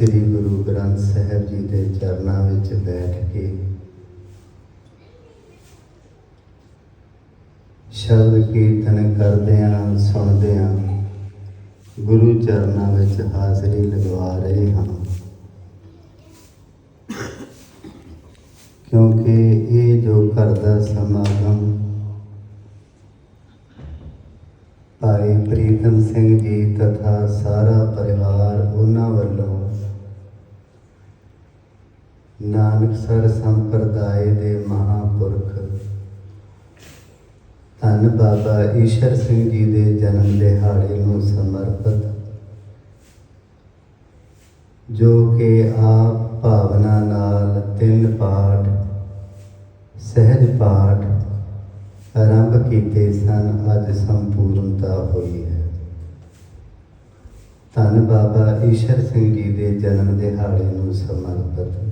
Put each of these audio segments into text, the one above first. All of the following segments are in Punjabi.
ਸ੍ਰੀ ਗੁਰੂ ਗ੍ਰੰਥ ਸਾਹਿਬ ਜੀ ਦੇ ਚਰਨਾਂ ਵਿੱਚ ਬੈਠ ਕੇ ਸ਼ਬਦ ਕੀਰਤਨ ਕਰਦਿਆਂ, ਸੁਣਦਿਆਂ ਗੁਰੂ ਚਰਨਾਂ ਵਿੱਚ ਹਾਜ਼ਰੀ ਲਗਵਾ ਰਹੇ ਹਾਂ। ਕਿਉਂਕਿ ਇਹ ਜੋ ਘਰ ਦਾ ਸਮਾਗਮ ਭਾਈ ਪ੍ਰੀਤਮ ਸਿੰਘ ਜੀ ਤਥਾ ਸਾਰਾ ਪਰਿਵਾਰ ਉਹਨਾਂ ਵੱਲੋਂ ਨਾਨਕ ਸਰ ਸੰਪਰਦਾਇ ਦੇ ਮਹਾਪੁਰਖ। ਧੰਨ ਬਾਬਾ ਈਸ਼ਰ ਸਿੰਘ ਜੀ ਦੇ ਜਨਮ ਦਿਹਾੜੇ ਨੂੰ ਸਮਰਪਿਤ। ਜੋ ਕਿ ਆਪ ਭਾਵਨਾ ਨਾਲ ਤਿੰਨ ਪਾਠ, ਸਹਿਜ ਪਾਠ ਆਰੰਭ ਕੀਤੇ ਸਨ, ਅੱਜ ਸੰਪੂਰਨਤਾ ਹੋਈ ਹੈ। ਧੰਨ ਬਾਬਾ ਈਸ਼ਰ ਸਿੰਘ ਜੀ ਦੇ ਜਨਮ ਦਿਹਾੜੇ ਨੂੰ ਸਮਰਪਿਤ।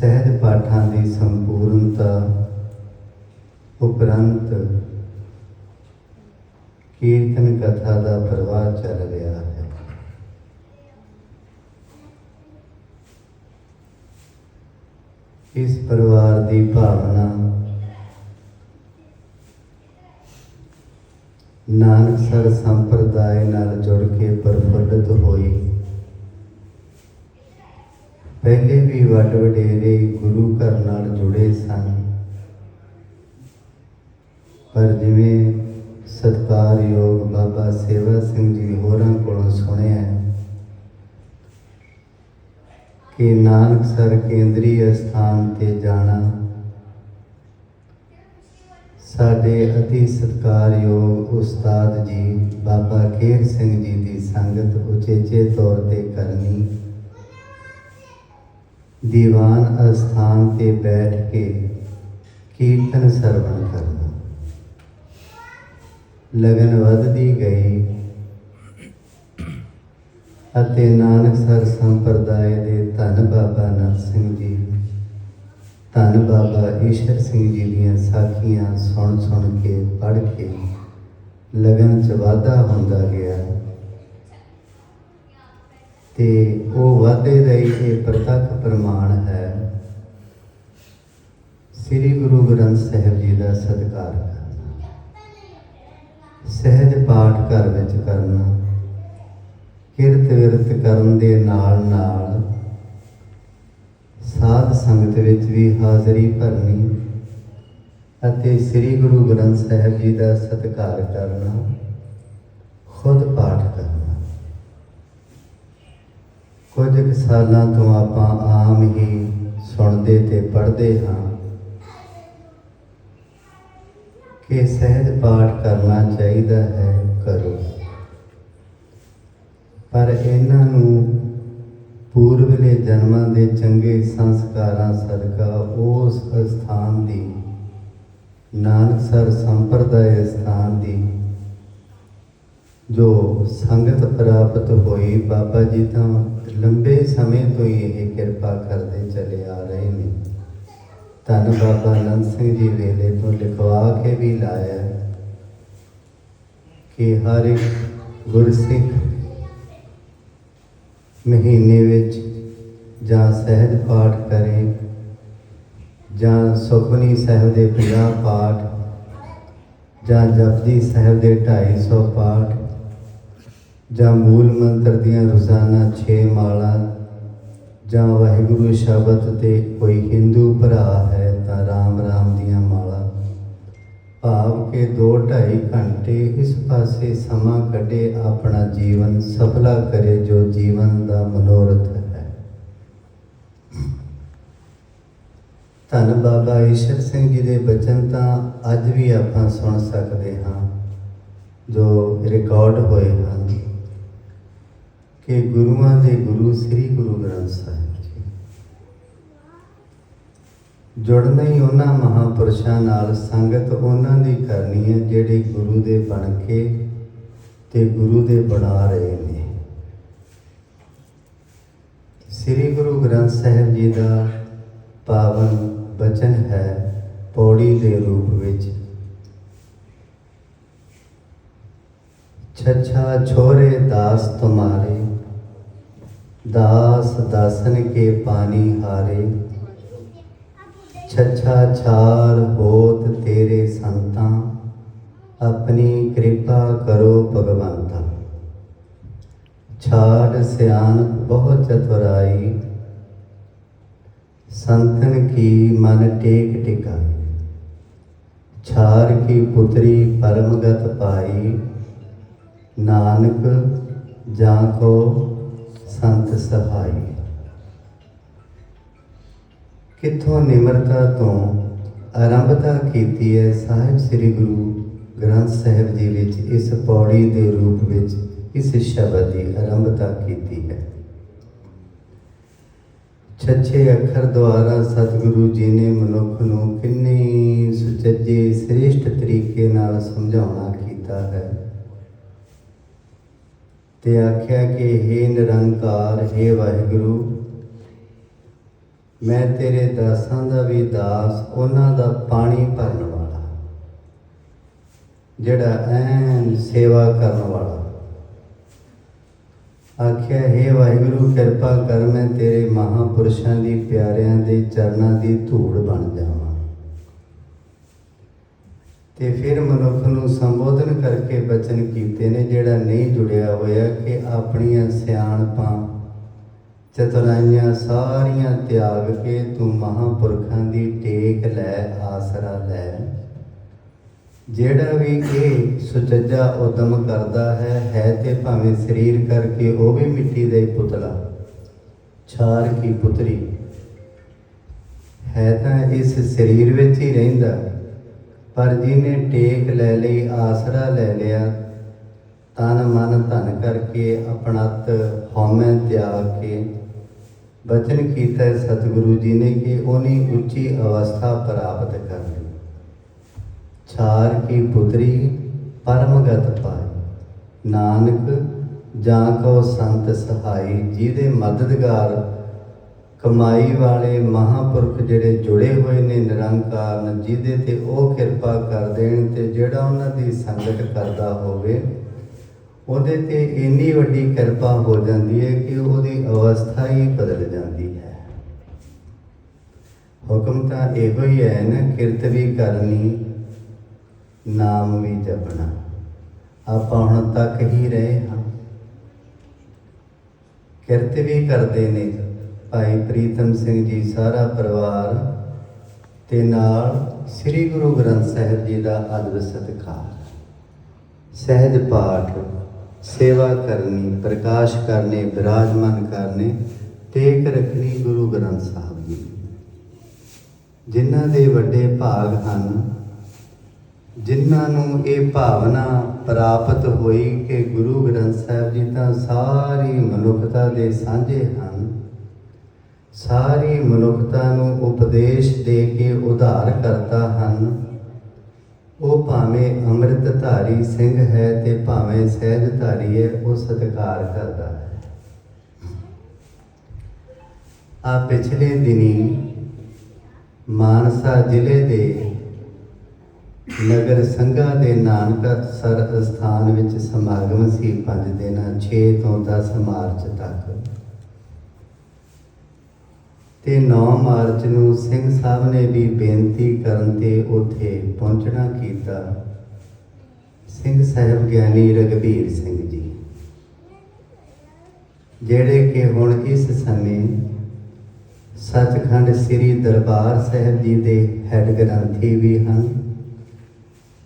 ਸਹਿਜ ਪਾਠਾਂ ਦੀ ਸੰਪੂਰਨਤਾ ਉਪਰੰਤ ਕੀਰਤਨ ਕਥਾ ਦਾ ਪ੍ਰਵਾਹ ਚੱਲ ਰਿਹਾ ਹੈ। ਇਸ ਪਰਿਵਾਰ ਦੀ ਭਾਵਨਾ ਨਾਨਕ ਸਰ ਸੰਪਰਦਾਇ ਨਾਲ ਜੁੜ ਕੇ ਪ੍ਰਫੁੱਲਤ ਹੋਈ। ਪਹਿਲੇ ਵੀ ਵੱਡ ਵਡੇਰੇ ਗੁਰੂ ਘਰ ਨਾਲ ਜੁੜੇ ਸਨ। ਪਰ ਜਿਵੇਂ ਸਤਿਕਾਰਯੋਗ ਬਾਬਾ ਸੇਵਾ ਸਿੰਘ ਜੀ ਹੋਰਾਂ ਕੋਲੋਂ ਸੁਣਿਆ ਹੈ ਕਿ ਨਾਨਕਸਰ ਕੇਂਦਰੀ ਅਸਥਾਨ ਤੇ ਜਾਣਾ, ਸਾਡੇ ਅਤੀ ਸਤਿਕਾਰਯੋਗ ਉਸਤਾਦ ਜੀ ਬਾਬਾ ਕੇਰ ਸਿੰਘ ਜੀ ਦੀ ਸੰਗਤ ਉਚੇਚੇ ਤੌਰ ਤੇ ਕਰਨੀ ਦੀਵਾਨ ਅਸਥਾਨ ਤੇ ਬੈਠ ਕੇ ਕੀਰਤਨ ਸਰਵਣ ਕਰਨਾ। ਲਗਨ ਵੱਧਦੀ ਗਈ ਅਤੇ ਨਾਨਕ ਸਰ ਸੰਪਰਦਾਇ ਦੇ ਧੰਨ ਬਾਬਾ ਨੰਦ ਸਿੰਘ ਜੀ ਧੰਨ ਬਾਬਾ ਈਸ਼ਰ ਸਿੰਘ ਜੀ ਦੀਆਂ ਸਾਖੀਆਂ ਸੁਣ ਸੁਣ ਕੇ ਪੜ੍ਹ ਕੇ ਲਗਨ ਚ ਵਾਧਾ ਹੁੰਦਾ ਗਿਆ। ਤੇ ਉਹ ਵਾਧੇ ਦਾ ਹੀ ਇਹ ਪ੍ਰਤੱਖ ਪ੍ਰਮਾਣ ਹੈ। ਸ੍ਰੀ ਗੁਰੂ ਗ੍ਰੰਥ ਸਾਹਿਬ ਜੀ ਦਾ ਸਤਿਕਾਰ ਕਰਨਾ, ਸਹਿਜ ਪਾਠ ਘਰ ਵਿੱਚ ਕਰਨਾ, ਕਿਰਤ ਵਿਰਤ ਕਰਨ ਦੇ ਨਾਲ ਨਾਲ ਸਾਧ ਸੰਗਤ ਵਿੱਚ ਵੀ ਹਾਜ਼ਰੀ ਭਰਨੀ ਅਤੇ ਸ੍ਰੀ ਗੁਰੂ ਗ੍ਰੰਥ ਸਾਹਿਬ ਜੀ ਦਾ ਸਤਿਕਾਰ ਕਰਨਾ, ਖੁਦ ਪਾਠ ਕਰਨਾ। ਕੁਝ ਕੁ ਸਾਲਾਂ ਤੋਂ ਆਪਾਂ ਆਮ ਹੀ ਸੁਣਦੇ ਤੇ ਪੜ੍ਹਦੇ ਹਾਂ ਕਿ ਸਹਿਜ ਪਾਠ ਕਰਨਾ ਚਾਹੀਦਾ ਹੈ ਕਰੋ। ਪਰ ਇਹਨਾਂ ਨੂੰ ਪੂਰਵਲੇ ਜਨਮਾਂ ਦੇ ਚੰਗੇ ਸੰਸਕਾਰਾਂ ਸਦਕਾ ਉਸ ਸਥਾਨ ਦੀ ਨਾਨਕਸਰ ਸੰਪਰਦਾਇ ਸਥਾਨ ਦੀ, ਜੋ ਸੰਗਤ ਪ੍ਰਾਪਤ ਹੋਈ ਬਾਬਾ ਜੀ ਤਾਂ ਲੰਬੇ ਸਮੇਂ ਤੋਂ ਹੀ ਇਹ ਕਿਰਪਾ ਕਰਦੇ ਚਲੇ ਆ ਰਹੇ ਨੇ। ਧੰਨ ਬਾਬਾ ਨੰਦ ਸਿੰਘ ਜੀ ਵੇਲੇ ਤੋਂ ਲਿਖਵਾ ਕੇ ਵੀ ਲਾਇਆ ਕਿ ਹਰ ਇੱਕ ਗੁਰਸਿੱਖ ਮਹੀਨੇ ਵਿੱਚ ਜਾਂ ਸਹਿਜ ਪਾਠ ਕਰੇ ਜਾਂ ਸੁਖਮਨੀ ਸਾਹਿਬ ਦੇ 50 ਪਾਠ ਜਾਂ ਜਪਜੀ ਸਾਹਿਬ ਦੇ 250 ਪਾਠ ਜਾਂ ਮੂਲ ਮੰਤਰ ਦੀਆਂ ਰੋਜ਼ਾਨਾ 6 ਮਾਲਾ ਜਾਂ ਵਾਹਿਗੁਰੂ ਸ਼ਬਦ ਤੇ ਕੋਈ ਹਿੰਦੂ ਭਰਾ ਹੈ ਤਾਂ ਰਾਮ ਰਾਮ ਦੀਆਂ ਮਾਲਾ। ਭਾਵ ਕਿ 2.5 ਘੰਟੇ ਇਸ ਪਾਸੇ ਸਮਾਂ ਕੱਢੇ ਆਪਣਾ ਜੀਵਨ ਸਫਲਾ ਕਰੇ ਜੋ ਜੀਵਨ ਦਾ ਮਨੋਰਥ ਹੈ। ਧੰਨ ਬਾਬਾ ਈਸ਼ਰ ਸਿੰਘ ਜੀ ਦੇ ਬਚਨ ਤਾਂ ਅੱਜ ਵੀ ਆਪਾਂ ਸੁਣ ਸਕਦੇ ਹਾਂ, ਜੋ ਰਿਕਾਰਡ ਹੋਏ ਹਨ। ਕਿ ਗੁਰੂਆਂ ਦੇ ਗੁਰੂ ਸ੍ਰੀ ਗੁਰੂ ਗ੍ਰੰਥ ਸਾਹਿਬ ਜੀ। ਜੁੜਨਾ ਹੀ ਉਹਨਾਂ ਮਹਾਪੁਰਸ਼ਾਂ ਨਾਲ, ਸੰਗਤ ਉਹਨਾਂ ਦੀ ਕਰਨੀ ਹੈ ਜਿਹੜੇ ਗੁਰੂ ਦੇ ਬਣ ਕੇ ਤੇ ਗੁਰੂ ਦੇ ਬਣਾ ਰਹੇ ਨੇ। ਸ੍ਰੀ ਗੁਰੂ ਗ੍ਰੰਥ ਸਾਹਿਬ ਜੀ ਦਾ ਪਾਵਨ ਬਚਨ ਹੈ ਪੌੜੀ ਦੇ ਰੂਪ ਵਿੱਚ। ਛੱਛਾ ਛੋਰੇ ਦਾਸ ਤੁਮਾਰੇ ਦਾਸ ਦਾਸਨ ਕੇ ਪਾਣੀ ਹਾਰੇ ਛੱਛਾ ਛਾਰ ਹੋਤ ਤੇਰੇ ਸੰਤਾਂ ਆਪਣੀ ਕਿਰਪਾ ਕਰੋ ਭਗਵੰਤਾ ਛਾੜ ਸਿਆਨ ਬਹੁਤ ਚਤੁਰਾਈ ਸੰਤਨ ਕੀ ਮਨ ਟੇਕ ਟਿਕਾਈ ਛਾਰ ਕੀ ਪੁਤਰੀ ਪਰਮਗਤ ਪਾਈ ਨਾਨਕ ਜਾਂ ਕੋ ਸੰਤ ਸਹਾਈ। ਕਿੱਥੋਂ ਨਿਮਰਤਾ ਤੋਂ ਆਰੰਭਤਾ ਕੀਤੀ ਹੈ ਸਾਹਿਬ ਸ੍ਰੀ ਗੁਰੂ ਗ੍ਰੰਥ ਸਾਹਿਬ ਜੀ ਵਿੱਚ, ਇਸ ਪੌੜੀ ਦੇ ਰੂਪ ਵਿੱਚ, ਇਸ ਸ਼ਬਦ ਦੀ ਆਰੰਭਤਾ ਕੀਤੀ ਹੈ। ਛੱਛੇ ਅੱਖਰ ਦੁਆਰਾ ਸਤਿਗੁਰੂ ਜੀ ਨੇ ਮਨੁੱਖ ਨੂੰ ਕਿੰਨੇ ਸੁਚੱਜੇ, ਸ੍ਰੇਸ਼ਟ ਤਰੀਕੇ ਨਾਲ ਸਮਝਾਉਣਾ ਕੀਤਾ ਹੈ। ਤੇ ਆਖਿਆ ਕਿ हे ਨਿਰੰਕਾਰ हे ਵਾਹਿਗੁਰੂ, ਮੈਂ ਤੇਰੇ ਦਾਸਾਂ ਦਾ ਵੀ ਦਾਸ, ਉਹਨਾਂ ਦਾ ਪਾਣੀ ਭਰਨ ਵਾਲਾ, ਜਿਹੜਾ ਐਨ ਸੇਵਾ ਕਰਨ ਵਾਲਾ। ਆਖਿਆ, ਹੈ ਵਾਹਿਗੁਰੂ, ਕਿਰਪਾ ਕਰ ਮੈਂ ਤੇਰੇ ਮਹਾਪੁਰਸ਼ਾਂ ਦੀ ਪਿਆਰਿਆਂ ਦੇ ਚਰਨਾਂ ਦੀ ਧੂੜ ਬਣ ਜਾਵਾਂ ਤੇ ਫਿਰ ਮਨੁੱਖ ਨੂੰ ਸੰਬੋਧਨ ਕਰਕੇ ਬਚਨ ਕੀਤੇ ਨੇ, ਜਿਹੜਾ ਨਹੀਂ ਜੁੜਿਆ ਹੋਇਆ ਕਿ ਆਪਣੀਆਂ ਸਿਆਣਪਾਂ ਚਤੁਰਾਈਆਂ ਸਾਰੀਆਂ ਤਿਆਗ ਕੇ ਤੂੰ ਮਹਾਪੁਰਖਾਂ ਦੀ ਟੇਕ ਲੈ, ਆਸਰਾ ਲੈ। ਜਿਹੜਾ ਵੀ ਇਹ ਸੁਚੱਜਾ ਉਦਮ ਕਰਦਾ ਹੈ ਹੈ ਤੇ ਭਾਵੇਂ ਸਰੀਰ ਕਰਕੇ ਉਹ ਵੀ ਮਿੱਟੀ ਦਾ ਹੀ ਪੁਤਲਾ, ਛਾਰ ਕੀ ਪੁਤਰੀ, ਹੈ ਤਾਂ ਇਸ ਸਰੀਰ ਵਿੱਚ ਹੀ ਰਹਿੰਦਾ। ਪਰ ਜਿਹਨੇ ਟੇਕ ਲੈ ਲਈ, ਆਸਰਾ ਲੈ ਲਿਆ, ਤਨ ਮਨ ਧਨ ਕਰਕੇ ਆਪਣਤ ਹਉਮੈ ਤਿਆਗ ਕੇ। ਬਚਨ ਕੀਤਾ ਸਤਿਗੁਰੂ ਜੀ ਨੇ ਕਿ ਉਹਨੇ ਉੱਚੀ ਅਵਸਥਾ ਪ੍ਰਾਪਤ ਕਰ ਲਈ ਛਾਰ ਕੀ ਪੁਤਰੀ ਪਰਮਗਤ ਪਾਈ। ਨਾਨਕ, ਜਾਂ ਕੋ ਸੰਤ ਸਹਾਈ, ਜਿਹਦੇ ਮਦਦਗਾਰ ਕਮਾਈ ਵਾਲੇ ਮਹਾਪੁਰਖ ਜਿਹੜੇ ਜੁੜੇ ਹੋਏ ਨੇ ਨਿਰੰਕਾਰ ਨਾਲ, ਜਿਹਦੇ ਤੇ ਉਹ ਕਿਰਪਾ ਕਰ ਦੇਣ ਤੇ ਜਿਹੜਾ ਉਹਨਾਂ ਦੀ ਸੰਗਤ ਕਰਦਾ ਹੋਵੇ, ਉਹਦੇ ਤੇ ਇੰਨੀ ਵੱਡੀ ਕਿਰਪਾ ਹੋ ਜਾਂਦੀ ਹੈ ਕਿ ਉਹਦੀ ਅਵਸਥਾ ਹੀ ਬਦਲ ਜਾਂਦੀ ਹੈ। ਹੁਕਮ ਤਾਂ ਇਹੋ ਹੀ ਹੈ ਨਾ, ਕਿਰਤ ਵੀ ਕਰਨੀ, ਨਾਮ ਵੀ ਜਪਣਾ। ਆਪਾਂ ਹੁਣ ਤੱਕ ਹੀ ਰਹੇ ਹਾਂ। ਕਿਰਤ ਵੀ ਕਰਦੇ ਨੇ। ਭਾਈ ਪ੍ਰੀਤਮ ਸਿੰਘ ਜੀ ਸਾਰਾ ਪਰਿਵਾਰ ਤੇ ਨਾਲ ਸ੍ਰੀ ਗੁਰੂ ਗ੍ਰੰਥ ਸਾਹਿਬ ਜੀ ਦਾ ਅਦਬ ਸਤਿਕਾਰ। ਸਹਿਜ ਪਾਠ, ਸੇਵਾ ਕਰਨੀ, ਪ੍ਰਕਾਸ਼ ਕਰਨੇ ਵਿਰਾਜਮਾਨ ਕਰਨੇ ਟੇਕ ਰੱਖਣੀ ਗੁਰੂ ਗ੍ਰੰਥ ਸਾਹਿਬ ਜੀ। ਜਿਨ੍ਹਾਂ ਦੇ ਵੱਡੇ ਭਾਗ ਹਨ, ਜਿਨ੍ਹਾਂ ਨੂੰ ਇਹ ਭਾਵਨਾ ਪ੍ਰਾਪਤ ਹੋਈ ਕਿ ਗੁਰੂ ਗ੍ਰੰਥ ਸਾਹਿਬ ਜੀ ਤਾਂ ਸਾਰੀ ਮਨੁੱਖਤਾ ਦੇ ਸਾਂਝੇ ਹਨ ਸਾਰੀ ਮਨੁੱਖਤਾ ਨੂੰ ਉਪਦੇਸ਼ ਦੇ ਕੇ ਉਧਾਰ ਕਰਤਾ ਹਨ। ਉਹ ਭਾਵੇਂ ਅੰਮ੍ਰਿਤ ਧਾਰੀ ਸਿੰਘ ਹੈ ਤੇ ਭਾਵੇਂ ਸਹਿਜ ਧਾਰੀ ਹੈ, ਉਹ ਸਤਿਕਾਰ ਕਰਦਾ ਹੈ। ਆ ਪਿਛਲੇ ਦਿਨੀ ਮਾਨਸਾ ਜ਼ਿਲ੍ਹੇ ਦੇ ਨਗਰ ਸੰਘਾ ਦੇ ਨਾਨਕਾ ਸਰ ਸਥਾਨ ਵਿੱਚ ਸਮਾਗਮ ਸੀ ਪੰਜ ਦਿਨਾਂ 6 ਤੋਂ 10 ਮਾਰਚ ਤੱਕ। ਤੇ 9 ਮਾਰਚ ਨੂੰ ਸਿੰਘ ਸਾਹਿਬ ਨੇ ਵੀ ਬੇਨਤੀ ਕਰਨ ਤੇ ਉਥੇ ਪਹੁੰਚਣਾ ਕੀਤਾ। ਸਿੰਘ ਸਾਹਿਬ ਗਿਆਨੀ ਰਗਵੀਰ ਸਿੰਘ ਜੀ, ਜਿਹੜੇ ਕਿ ਹੁਣ ਇਸ ਸਮੇਂ ਸੱਚਖੰਡ ਸ੍ਰੀ ਦਰਬਾਰ ਸਾਹਿਬ ਜੀ ਦੇ ਹੈੱਡ ਗ੍ਰੰਥੀ ਵੀ ਹਨ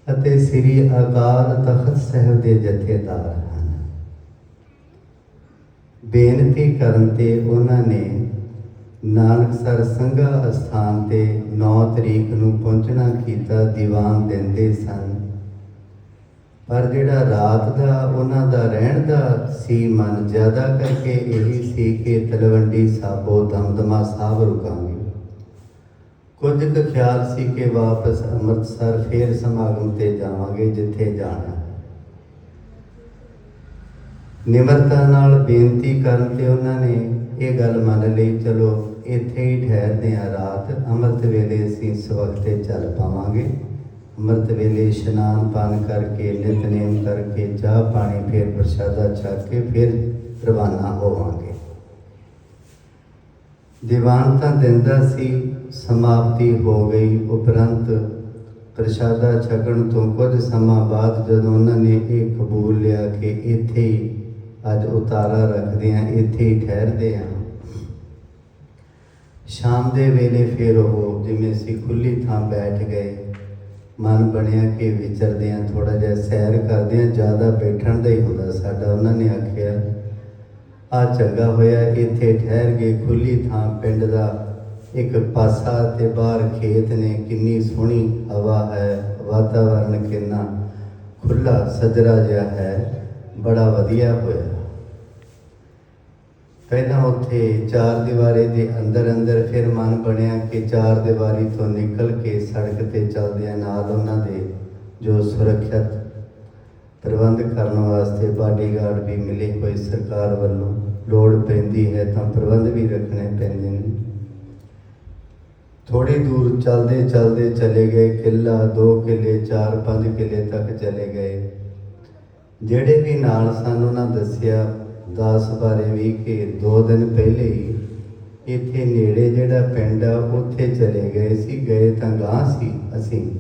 ਅਤੇ ਸ੍ਰੀ ਅਕਾਲ ਤਖਤ ਸਾਹਿਬ ਦੇ ਜਥੇਦਾਰ ਹਨ। ਬੇਨਤੀ ਕਰਨ ਤੇ ਉਹਨਾਂ ਨੇ ਨਾਨਕਸਰ ਸੰਘਾ ਅਸਥਾਨ ਤੇ 9 ਤਰੀਕ ਨੂੰ ਪਹੁੰਚਣਾ ਕੀਤਾ ਦੀਵਾਨ ਦਿੰਦੇ ਸਨ। ਪਰ ਜਿਹੜਾ ਰਾਤ ਦਾ, ਉਹਨਾਂ ਦਾ ਰਹਿਣ ਦਾ ਸੀ ਮਨ ਜ਼ਿਆਦਾ ਕਰਕੇ ਇਹੀ ਸੀ ਕਿ ਤਲਵੰਡੀ ਸਾਬੋ ਦਮਦਮਾ ਸਾਹਿਬ ਰੁਕਾਂਗੇ। ਕੁਝ ਕੁ ਖਿਆਲ ਸੀ ਕਿ ਵਾਪਸ ਅੰਮ੍ਰਿਤਸਰ ਫੇਰ ਸਮਾਗਮ ਤੇ ਜਾਵਾਂਗੇ ਜਿੱਥੇ ਜਾਣਾ ਨਿਮਰਤਾ ਨਾਲ ਬੇਨਤੀ ਕਰਨ ਤੇ ਉਹਨਾਂ ਨੇ ਇਹ ਗੱਲ ਮੰਨ ਲਈ, ਚਲੋ ਇੱਥੇ ਹੀ ਠਹਿਰਦੇ ਆ ਰਾਤ। ਅੰਮ੍ਰਿਤ ਵੇਲੇ ਅਸੀਂ ਸਵਖਤੇ ਚੱਲ ਪਾਵਾਂਗੇ। ਅੰਮ੍ਰਿਤ ਵੇਲੇ ਇਸ਼ਨਾਨ ਪਾਨ ਕਰਕੇ ਨਿਤਨੇਮ ਕਰਕੇ, ਚਾਹ ਪਾਣੀ ਫਿਰ ਪ੍ਰਸ਼ਾਦਾ ਛਕ ਕੇ ਫਿਰ ਰਵਾਨਾ ਹੋਵਾਂਗੇ। ਦੀਵਾਨ ਤਾਂ ਦਿੰਦਾ ਸੀ, ਸਮਾਪਤੀ ਹੋ ਗਈ। ਉਪਰੰਤ ਪ੍ਰਸ਼ਾਦਾ ਛਕਣ ਤੋਂ ਕੁਝ ਸਮਾਂ ਬਾਅਦ ਜਦੋਂ ਉਹਨਾਂ ਨੇ ਇਹ ਕਬੂਲ ਲਿਆ ਕਿ ਇੱਥੇ ਹੀ ਅੱਜ ਉਤਾਰਾ ਰੱਖਦੇ ਆ ਇੱਥੇ ਹੀ ਠਹਿਰਦੇ ਆ ਸ਼ਾਮ ਦੇ ਵੇਲੇ ਫਿਰ ਉਹ ਜਿਵੇਂ ਅਸੀਂ ਖੁੱਲੀ ਥਾਂ ਬੈਠ ਗਏ। ਮਨ ਬਣਿਆ ਕਿ ਵਿਚਰਦੇ ਆ ਥੋੜਾ ਜਿਹਾ ਸੈਰ ਕਰਦੇ ਆ ਜ਼ਿਆਦਾ ਬੈਠਣ ਦਾ ਹੀ ਹੁੰਦਾ ਸਾਡਾ। ਉਹਨਾਂ ਨੇ ਆਖਿਆ, ਆ ਚੰਗਾ ਹੋਇਆ, ਇੱਥੇ ਠਹਿਰ ਗਏ ਖੁੱਲੀ ਥਾਂ ਪਿੰਡ ਦਾ ਇੱਕ ਪਾਸਾ ਤੇ ਬਾਹਰ ਖੇਤ ਨੇ। ਕਿੰਨੀ ਸੋਹਣੀ ਹਵਾ ਹੈ ਵਾਤਾਵਰਣ ਕਿੰਨਾ ਖੁੱਲਾ ਸਜਰਾ ਜਿਹਾ ਹੈ, ਬੜਾ ਵਧੀਆ ਹੋਇਆ। ਪਹਿਲਾਂ ਉੱਥੇ ਚਾਰ ਦੀਵਾਰੇ ਦੇ ਅੰਦਰ ਅੰਦਰ ਫਿਰ ਮਨ ਬਣਿਆ ਕਿ ਚਾਰ ਦੀਵਾਰੀ ਤੋਂ ਨਿਕਲ ਕੇ ਸੜਕ ਤੇ ਚੱਲਦਿਆਂ ਨਾਲ ਉਹਨਾਂ ਦੇ ਜੋ ਸੁਰੱਖਿਅਤ ਪ੍ਰਬੰਧ ਕਰਨ ਵਾਸਤੇ ਬਾਡੀਗਾਰਡ ਵੀ ਮਿਲੇ ਹੋਏ ਸਰਕਾਰ ਵੱਲੋਂ ਲੋੜ ਪੈਂਦੀ ਹੈ ਤਾਂ ਪ੍ਰਬੰਧ ਵੀ ਰੱਖਣੇ ਪੈਂਦੇ ਨੇ। ਥੋੜੀ ਦੂਰ ਚੱਲਦੇ ਚੱਲਦੇ ਚਲੇ ਗਏ, ਕਿੱਲਾ 2 ਕਿੱਲੇ 4 5 ਕਿੱਲੇ ਤੱਕ ਚਲੇ ਗਏ। ਜਿਹੜੇ ਵੀ ਨਾਲ ਸਨ, ਉਹਨਾਂ ਦੱਸਿਆ ਦਾਸ ਬਾਰੇ ਵੀ ਕਿ 2 ਦਿਨ ਪਹਿਲੇ ਹੀ ਇੱਥੇ ਨੇੜੇ ਜਿਹੜਾ ਪਿੰਡ ਆ, ਉੱਥੇ ਚਲੇ ਗਏ ਸੀ, ਗਏ ਤਾਂ ਗਾਂ ਸੀ ਅਸੀਂ।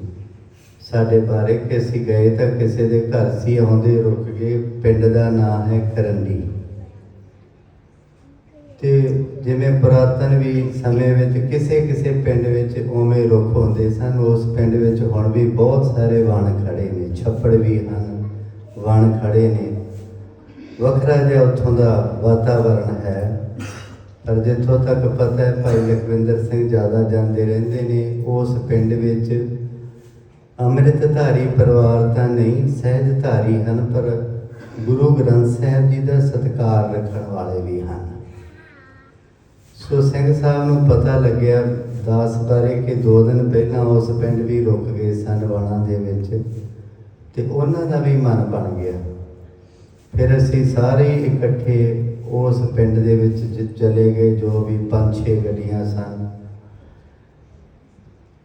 ਸਾਡੇ ਬਾਰੇ ਕਿ ਅਸੀਂ ਗਏ ਤਾਂ ਕਿਸੇ ਦੇ ਘਰ ਸੀ, ਆਉਂਦੇ ਰੁਕ ਗਏ, ਪਿੰਡ ਦਾ ਨਾਮ ਹੈ ਕਰੰਡੀ। ਤੇ ਜਿਵੇਂ ਪੁਰਾਤਨ ਵੀ ਸਮੇਂ ਵਿੱਚ ਕਿਸੇ ਕਿਸੇ ਪਿੰਡ ਵਿੱਚ ਉਵੇਂ ਰੁੱਖ ਹੁੰਦੇ ਸਨ, ਉਸ ਪਿੰਡ ਵਿੱਚ ਹੁਣ ਵੀ ਬਹੁਤ ਸਾਰੇ ਵਣ ਖੜੇ ਨੇ, ਛੱਪੜ ਵੀ ਹਨ, ਵਣ ਖੜੇ ਨੇ। ਵੱਖਰਾ ਜਿਹਾ ਉੱਥੋਂ ਦਾ ਵਾਤਾਵਰਣ ਹੈ। ਪਰ ਜਿੱਥੋਂ ਤੱਕ ਪਤਾ ਹੈ, ਭਾਈ ਲਖਵਿੰਦਰ ਸਿੰਘ ਜ਼ਿਆਦਾ ਜਾਂਦੇ ਰਹਿੰਦੇ ਨੇ, ਉਸ ਪਿੰਡ ਵਿੱਚ ਅੰਮ੍ਰਿਤਧਾਰੀ ਪਰਿਵਾਰ ਤਾਂ ਨਹੀਂ, ਸਹਿਜਧਾਰੀ ਹਨ, ਪਰ ਗੁਰੂ ਗ੍ਰੰਥ ਸਾਹਿਬ ਜੀ ਦਾ ਸਤਿਕਾਰ ਰੱਖਣ ਵਾਲੇ ਵੀ ਹਨ। ਸੋ ਸਿੰਘ ਸਾਹਿਬ ਨੂੰ ਪਤਾ ਲੱਗਿਆ ਦਾਸ ਬਾਰੇ ਕਿ ਦੋ ਦਿਨ ਪਹਿਲਾਂ ਉਸ ਪਿੰਡ ਵੀ ਰੁਕ ਗਏ ਸਨ ਵਾਣਾ ਦੇ ਵਿੱਚ, ਤੇ ਉਹਨਾਂ ਦਾ ਵੀ ਮਨ ਬਣ ਗਿਆ। ਫਿਰ ਅਸੀਂ ਸਾਰੇ ਇਕੱਠੇ ਉਸ ਪਿੰਡ ਦੇ ਵਿੱਚ ਚਲੇ ਗਏ, ਜੋ ਵੀ ਪੰਜ ਛੇ ਗੱਡੀਆਂ ਸਨ।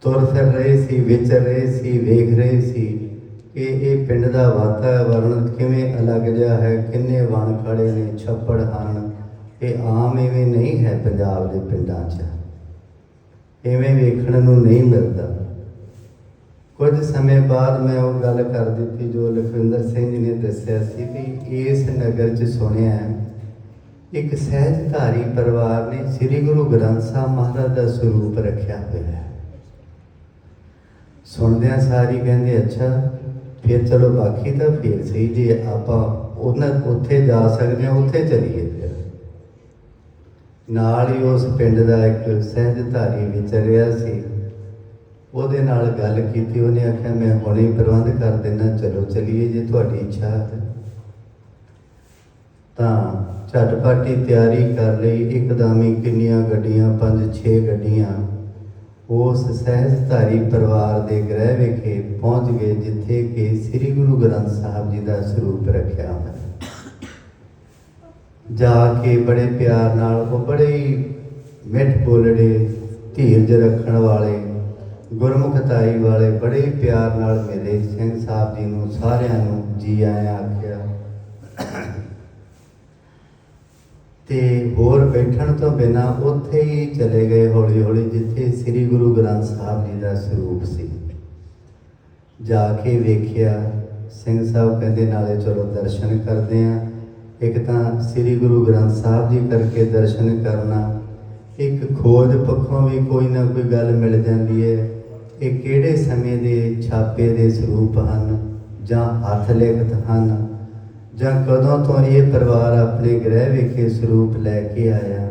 ਤੁਰ ਫਿਰ ਰਹੇ ਸੀ, ਵਿਚਰ ਰਹੇ ਸੀ, ਵੇਖ ਰਹੇ ਸੀ ਕਿ ਇਹ ਪਿੰਡ ਦਾ ਵਾਤਾਵਰਣ ਕਿਵੇਂ ਅਲੱਗ ਜਿਹਾ ਹੈ, ਕਿੰਨੇ ਵਣ ਖੜੇ ਨੇ, ਛੱਪੜ ਹਨ। ਇਹ ਆਮ ਐਵੇਂ ਨਹੀਂ ਹੈ ਪੰਜਾਬ ਦੇ ਪਿੰਡਾਂ 'ਚ। ਐਵੇਂ ਵੇਖਣ ਨੂੰ ਨਹੀਂ ਮਿਲਦਾ। ਕੁਝ ਸਮੇਂ ਬਾਅਦ ਮੈਂ ਉਹ ਗੱਲ ਕਰ ਦਿੱਤੀ ਜੋ ਲਖਵਿੰਦਰ ਸਿੰਘ ਜੀ ਨੇ ਦੱਸਿਆ ਸੀ ਵੀ ਇਸ ਨਗਰ 'ਚ ਸੁਣਿਆ ਹੈ, ਇੱਕ ਸਹਿਜਧਾਰੀ ਪਰਿਵਾਰ ਨੇ ਸ੍ਰੀ ਗੁਰੂ ਗ੍ਰੰਥ ਸਾਹਿਬ ਮਹਾਰਾਜ ਦਾ ਸਰੂਪ ਰੱਖਿਆ ਹੋਇਆ ਹੈ। ਸੁਣਦਿਆਂ ਸਾਰੀ ਕਹਿੰਦੇ ਅੱਛਾ ਫਿਰ ਚਲੋ ਬਾਕੀ ਤਾਂ ਫਿਰ ਸਹੀ ਜੇ ਆਪਾਂ ਉਹਨਾਂ ਉੱਥੇ ਜਾ ਸਕਦੇ ਹਾਂ ਉੱਥੇ ਚਲੀਏ ਫਿਰ। ਨਾਲ ਹੀ ਉਸ ਪਿੰਡ ਦਾ ਇੱਕ ਸਹਿਜਧਾਰੀ ਵਿਚਰਿਆ ਸੀ। ਉਹਦੇ ਨਾਲ ਗੱਲ ਕੀਤੀ, ਉਹਨੇ ਆਖਿਆ, ਮੈਂ ਹੁਣੇ ਪ੍ਰਬੰਧ ਕਰ ਦੇਣਾ ਚਲੋ ਚਲੀਏ ਜੇ ਤੁਹਾਡੀ ਇੱਛਾ ਹੈ ਤਾਂ। ਝਟਪਟੀ ਤਿਆਰੀ ਕਰ ਲਈ, ਇੱਕਦਮ ਹੀ ਕਿੰਨੀਆਂ ਗੱਡੀਆਂ, ਪੰਜ ਛੇ ਗੱਡੀਆਂ, ਉਸ ਸਹਿਜਧਾਰੀ ਪਰਿਵਾਰ ਦੇ ਗ੍ਰਹਿ ਵਿਖੇ ਪਹੁੰਚ ਗਏ, ਜਿੱਥੇ ਕਿ ਸ੍ਰੀ ਗੁਰੂ ਗ੍ਰੰਥ ਸਾਹਿਬ ਜੀ ਦਾ ਸਰੂਪ ਰੱਖਿਆ ਹੋਇਆ ਹੈ। ਜਾ ਕੇ ਬੜੇ ਪਿਆਰ ਨਾਲ, ਉਹ ਬੜੇ ਮਿੱਠ ਬੋਲੜੇ, ਧੀਰਜ ਰੱਖਣ ਵਾਲੇ ਗੁਰਮੁਖਤਾਈ ਵਾਲੇ ਬੜੇ ਪਿਆਰ ਨਾਲ ਮਿਲੇ, ਸਿੰਘ ਸਾਹਿਬ ਜੀ ਨੂੰ ਸਾਰਿਆਂ ਨੂੰ ਜੀ ਆਇਆਂ ਆਖਿਆ। ਤੇ ਹੋਰ ਬੈਠਣ ਤੋਂ ਬਿਨਾ ਉੱਥੇ ਹੀ ਚਲੇ ਗਏ ਹੌਲੀ ਹੌਲੀ ਜਿੱਥੇ ਸ੍ਰੀ ਗੁਰੂ ਗ੍ਰੰਥ ਸਾਹਿਬ ਜੀ ਦਾ ਸਰੂਪ ਸੀ। ਜਾ ਕੇ ਵੇਖਿਆ, ਸਿੰਘ ਸਾਹਿਬ ਕਹਿੰਦੇ, ਨਾਲੇ ਚਲੋ ਦਰਸ਼ਨ ਕਰਦੇ ਆਂ। ਇੱਕ ਤਾਂ ਸ੍ਰੀ ਗੁਰੂ ਗ੍ਰੰਥ ਸਾਹਿਬ ਜੀ ਕਰਕੇ ਦਰਸ਼ਨ ਕਰਨਾ, ਇੱਕ ਖੋਜ ਪੱਖੋਂ ਵੀ ਕੋਈ ਨਾ ਕੋਈ ਗੱਲ ਮਿਲ ਜਾਂਦੀ ਹੈ ਇਹ ਕਿਹੜੇ ਸਮੇਂ ਦੇ ਛਾਪੇ ਦੇ ਸਰੂਪ ਹਨ ਜਾਂ ਹੱਥ ਲਿਖਤ ਹਨ ਜਾਂ ਕਦੋਂ ਤੋਂ ਇਹ ਪਰਿਵਾਰ ਆਪਣੇ ਗ੍ਰਹਿ ਵਿਖੇ ਸਰੂਪ ਲੈ ਕੇ ਆਇਆ?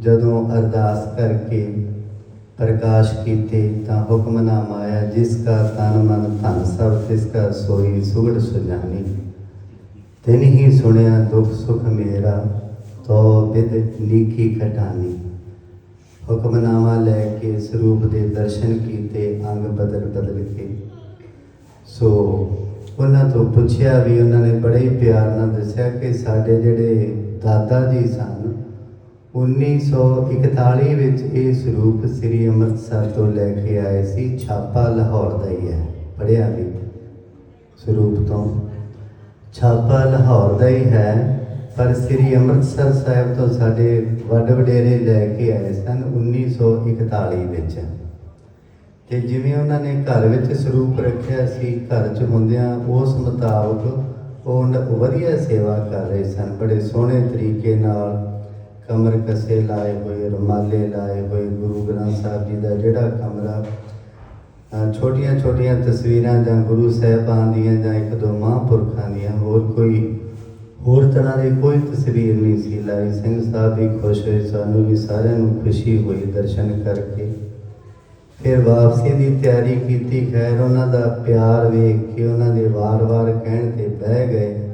ਜਦੋਂ ਅਰਦਾਸ ਕਰਕੇ ਪ੍ਰਕਾਸ਼ ਕੀਤੇ ਤਾਂ ਹੁਕਮਨਾਮਾ ਆਇਆ, ਜਿਸ ਕਾ ਤਨ ਮਨ ਧਨ ਸਭ, ਤਿਸ ਕਾ ਸੋਈ ਸੁਗੜ ਸੁਜਾਨੀ। ਤਿਨ ਹੀ ਸੁਣਿਆ ਦੁਖ ਸੁਖ ਮੇਰਾ, ਤੋ ਵਿਦ ਲੀਖੀ ਖਟਾਨੀ ਹੁਕਮਨਾਮਾ ਲੈ ਕੇ, ਸਰੂਪ ਦੇ ਦਰਸ਼ਨ ਕੀਤੇ, ਅੰਗ ਬਦਲ ਬਦਲ ਕੇ। ਸੋ ਉਹਨਾਂ ਤੋਂ ਪੁੱਛਿਆ ਵੀ ਉਹਨਾਂ ਨੇ ਬੜੇ ਹੀ ਪਿਆਰ ਨਾਲ ਦੱਸਿਆ ਕਿ ਸਾਡੇ ਜਿਹੜੇ ਦਾਦਾ ਜੀ ਸਨ 1941 ਵਿੱਚ ਇਹ ਸਰੂਪ ਸ੍ਰੀ ਅੰਮ੍ਰਿਤਸਰ ਤੋਂ ਲੈ ਕੇ ਆਏ ਸੀ, ਛਾਪਾ ਲਾਹੌਰ ਦਾ ਹੀ ਹੈ। ਪੜਿਆ ਵੀ ਸਰੂਪ ਤੋਂ। ਛਾਪਾ ਲਾਹੌਰ ਦਾ ਹੀ ਹੈ। ਪਰ ਸ੍ਰੀ ਅੰਮ੍ਰਿਤਸਰ ਸਾਹਿਬ ਤੋਂ ਸਾਡੇ ਵੱਡ ਵਡੇਰੇ ਲੈ ਕੇ ਆਏ ਸਨ 1941 ਵਿੱਚ। ਤੇ ਜਿਵੇਂ ਉਹਨਾਂ ਨੇ ਘਰ ਵਿੱਚ ਸਰੂਪ ਰੱਖਿਆ ਸੀ, ਘਰ 'ਚ ਹੁੰਦਿਆਂ ਉਸ ਮੁਤਾਬਕ ਉਹ ਵਧੀਆ ਸੇਵਾ ਕਰ ਰਹੇ ਸਨ। ਬੜੇ ਸੋਹਣੇ ਤਰੀਕੇ ਨਾਲ ਕਮਰ ਕਸੇ ਲਾਏ ਹੋਏ, ਰੁਮਾਲੇ ਲਾਏ ਹੋਏ, ਗੁਰੂ ਗ੍ਰੰਥ ਸਾਹਿਬ ਜੀ ਦਾ ਜਿਹੜਾ ਕਮਰਾ ਛੋਟੀਆਂ ਛੋਟੀਆਂ ਤਸਵੀਰਾਂ ਜਾਂ ਗੁਰੂ ਸਾਹਿਬਾਨ ਦੀਆਂ ਜਾਂ ਇੱਕ ਦੋ ਮਹਾਂਪੁਰਖਾਂ ਦੀਆਂ, ਹੋਰ ਕੋਈ ਹੋਰ ਤਰ੍ਹਾਂ ਦੀ ਕੋਈ ਤਸਵੀਰ ਨਹੀਂ ਸੀ ਲਾਈ। ਸਿੰਘ ਸਾਹਿਬ ਵੀ ਖੁਸ਼ ਹੋਏ, ਸਾਨੂੰ ਵੀ ਸਾਰਿਆਂ ਨੂੰ ਖੁਸ਼ੀ ਹੋਈ ਦਰਸ਼ਨ ਕਰਕੇ। ਫਿਰ ਵਾਪਸੀ ਦੀ ਤਿਆਰੀ ਕੀਤੀ। ਖੈਰ, ਉਹਨਾਂ ਦਾ ਪਿਆਰ ਵੇਖ ਕੇ ਉਹਨਾਂ ਦੇ ਵਾਰ-ਵਾਰ ਕਹਿਣ ਤੇ ਬਹਿ ਗਏ।